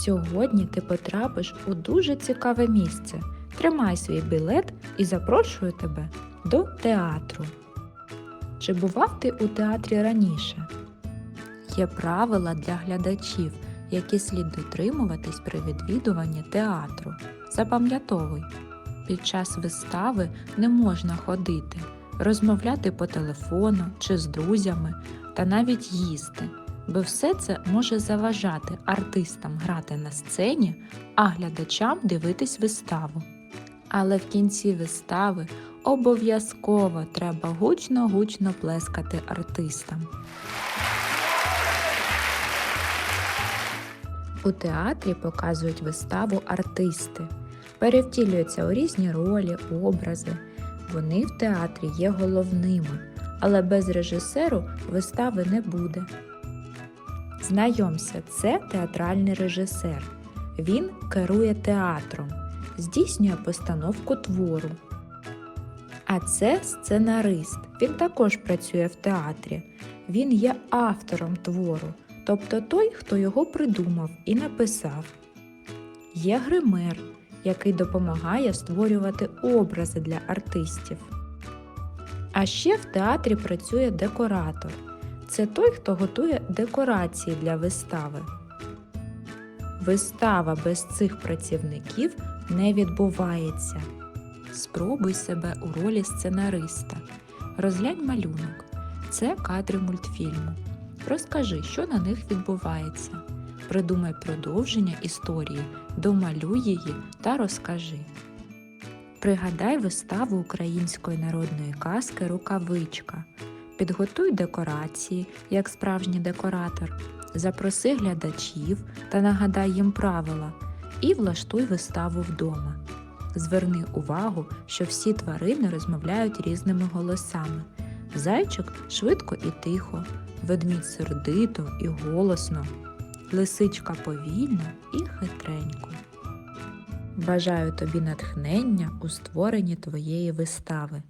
Сьогодні ти потрапиш у дуже цікаве місце. Тримай свій білет і запрошую тебе до театру. Чи бував ти у театрі раніше? Є правила для глядачів, які слід дотримуватись при відвідуванні театру. Запам'ятовуй, під час вистави не можна ходити, розмовляти по телефону чи з друзями та навіть їсти, бо все це може заважати артистам грати на сцені, а глядачам дивитись виставу. Але в кінці вистави обов'язково треба гучно-гучно плескати артистам. У театрі показують виставу артисти, перевтілюються у різні ролі, образи. Вони в театрі є головними, але без режисеру вистави не буде. Знайомся, це театральний режисер. Він керує театром, здійснює постановку твору. А це сценарист. Він також працює в театрі. Він є автором твору, тобто той, хто його придумав і написав. Є гример, який допомагає створювати образи для артистів. А ще в театрі працює декоратор. Це той, хто готує декорації для вистави. Вистава без цих працівників не відбувається. Спробуй себе у ролі сценариста. Розглянь малюнок. Це кадри мультфільму. Розкажи, що на них відбувається. Придумай продовження історії, домалюй її та розкажи. Пригадай виставу української народної казки Рукавичка. Підготуй декорації, як справжній декоратор. Запроси глядачів та нагадай їм правила і влаштуй виставу вдома. Зверни увагу, що всі тварини розмовляють різними голосами. Зайчик швидко і тихо, ведмідь сердито і голосно, лисичка повільно і хитренько. Бажаю тобі натхнення у створенні твоєї вистави.